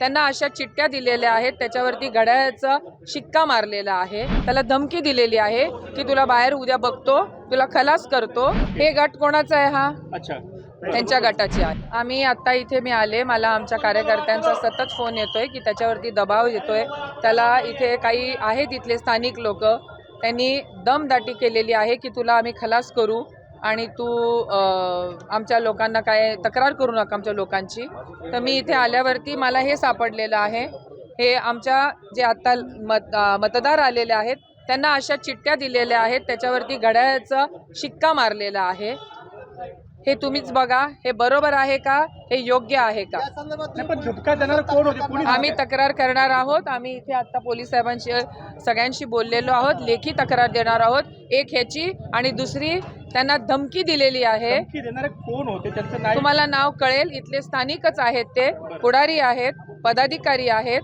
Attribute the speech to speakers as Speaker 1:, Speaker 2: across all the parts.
Speaker 1: त्यांना अशा चिठ्ठ्या दिलेल्या आहेत त्याच्यावरती घड्याळाचा शिक्का मारलेला आहे. त्याला धमकी दिलेली आहे की तुला बाहेर उद्या बघतो तुला खलास करतो. हे गट कोणाचा आहे हा?
Speaker 2: अच्छा.
Speaker 1: त्यांच्या गटाची आहे. आम्ही आता इथे मी आले मला आमच्या कार्यकर्त्यांचा सतत फोन येतोय की त्याच्यावरती दबाव येतोय. त्याला इथे काही आहेत इथले स्थानिक लोक. त्यांनी दमदाटी केलेली आहे की तुला आम्ही खलास करू. आणि तू आमच्या लोकांना काय तक्रार करू नका आमच्या लोकांची. तर मी इथे आल्यावरती मला हे सापडलेलं आहे. हे आमच्या जे आत्ता मत मतदार आलेले आहेत त्यांना अशा चिठ्ठ्या दिलेल्या आहेत त्याच्यावरती घड्याळाचा शिक्का मारलेला आहे. हे तुम्हीच बघा हे बरोबर आहे का? हे योग्य आहे का? आम्ही तक्रार करणार आहोत. आम्ही इथे आता पोलीस साहेबांशी सगळ्यांशी बोललेलो आहोत. लेखी तक्रार देणार आहोत. एक ह्याची आणि दुसरी त्यांना धमकी दिलेली आहे.
Speaker 2: धमकी देणारे कोण होते? त्यांचं नाव
Speaker 1: तुम्हाला नाव कळेल. इथले स्थानिकच आहेत ते. पुढारी आहेत पदाधिकारी आहेत.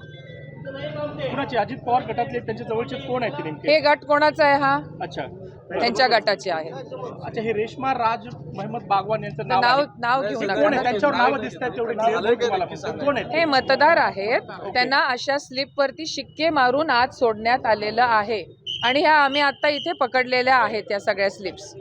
Speaker 2: अजित पवार गटातले त्यांच्या जवळचे कोण आहेत
Speaker 1: हे गट कोणाचा आहे हा?
Speaker 2: अच्छा.
Speaker 1: त्यांच्या गटाचे आहे
Speaker 2: अच्छा हे रेशमा राज महमद बागवान यांचं नाव
Speaker 1: नाव घेऊ नका.
Speaker 2: त्यांच्यावर नाव. कोण
Speaker 1: हे मतदार आहेत. त्यांना अशा स्लिपवरती शिक्के मारून आत सोडण्यात आलेलं आहे. आणि ह्या आम्ही आता इथे पकडलेल्या आहेत या सगळ्या स्लिप्स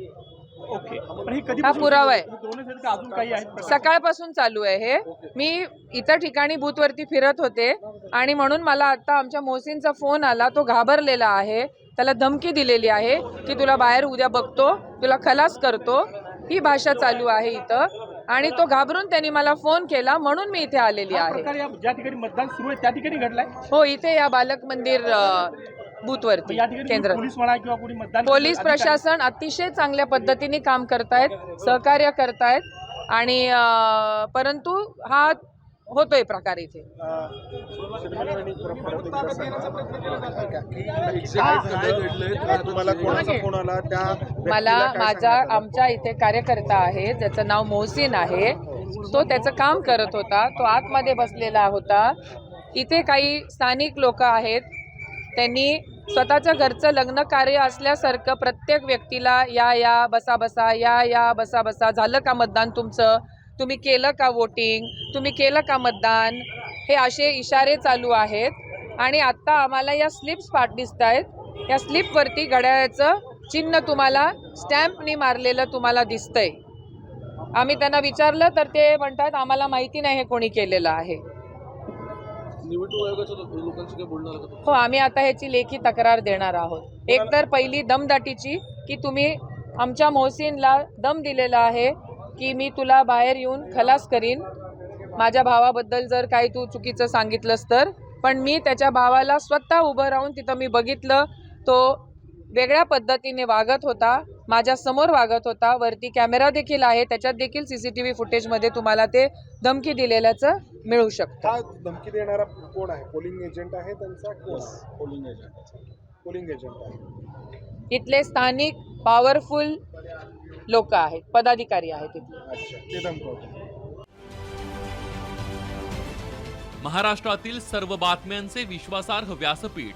Speaker 2: ओके. पण ही कधी
Speaker 1: हा पुरावा आहे. सकाळपासून चालू आहे हे. मी इतर ठिकाणी बूथवरती फिरत होते आणि म्हणून मला आता आमच्या मोहसिनचा फोन आला तो घाबरलेला आहे. त्याला धमकी दिलेली आहे की तुला बाहेर उद्या बघतो तुला खलास करतो. ही भाषा चालू आहे इथं. आणि तो घाबरून त्यांनी मला फोन केला म्हणून मी इथे आलेली आहे.
Speaker 2: ज्या ठिकाणी मतदान सुरू आहे त्या ठिकाणी घडलाय?
Speaker 1: हो इथे या बालक मंदिर बूथवरती केंद्र
Speaker 2: पोलीस
Speaker 1: प्रशासन अतिशय चांगल्या पद्धतीने काम करतायत सहकार्य करतायत आणि परंतु हा होतोय प्रकार इथे.
Speaker 3: तुम्हाला कोणाचा फोन आला? त्या
Speaker 1: मला माझा आमच्या इथे कार्यकर्ता आहे ज्याचं नाव मोहसिन आहे. तो त्याचं काम करत होता तो आतमध्ये बसलेला होता. इथे काही स्थानिक लोक आहेत त्यांनी स्वतःच्या घरचं लग्न कार्य असल्यासारखं प्रत्येक व्यक्तीला या या बसा बसा या या बसा बसा झालं का मतदान तुमचं? तुम्ही केलं का वोटिंग तुम्ही केलं का मतदान? हे असे इशारे चालू आहेत. आणि आत्ता आम्हाला या स्लिप्स पाठ दिसत आहेत या स्लिपवरती घड्याळाचं चिन्ह तुम्हाला स्टॅम्पनी मारलेलं तुम्हाला दिसतंय. आम्ही त्यांना विचारलं तर ते म्हणतात आम्हाला माहिती नाही हे कोणी केलेलं आहे.
Speaker 4: निवडणूक आयोगाच्या लोकांशी बोलणार का
Speaker 1: हो आम्ही आता ह्याची लेखी तक्रार देणार आहोत. एक तर पहिली दमदाटीची की तुम्ही आमच्या मोहसिनला दम दिलेला आहे की मी तुला बाहेर येऊन खलास करीन. माझ्या भावाबद्दल जर काही तू चुकीचं सांगितलंस तर. पण मी त्याच्या भावाला स्वतः उभं राहून तिथं मी बघितलं. तो वेगळ्या पद्धतीने वागत होता माझ्यासमोर वागत होता वरती कॅमेरा देखील आहे त्याच्यात देखील सी सी टी व्ही फुटेजमध्ये तुम्हाला ते धमकी दिलेल्याचं मिळू शकतं.
Speaker 3: धमकी देणारा कोण आहे? पोलिंग एजंट आहे त्यांचा पोलिंग एजंट पोलिंग एजंट आहे.
Speaker 1: इथले स्थानिक पॉवरफुल लोक आहेत पदाधिकारी आहेत इथले.
Speaker 3: अच्छा ते धमकवतो
Speaker 5: महाराष्ट्रातील सर्व बातम्यांचे विश्वासार्ह व्यासपीठ.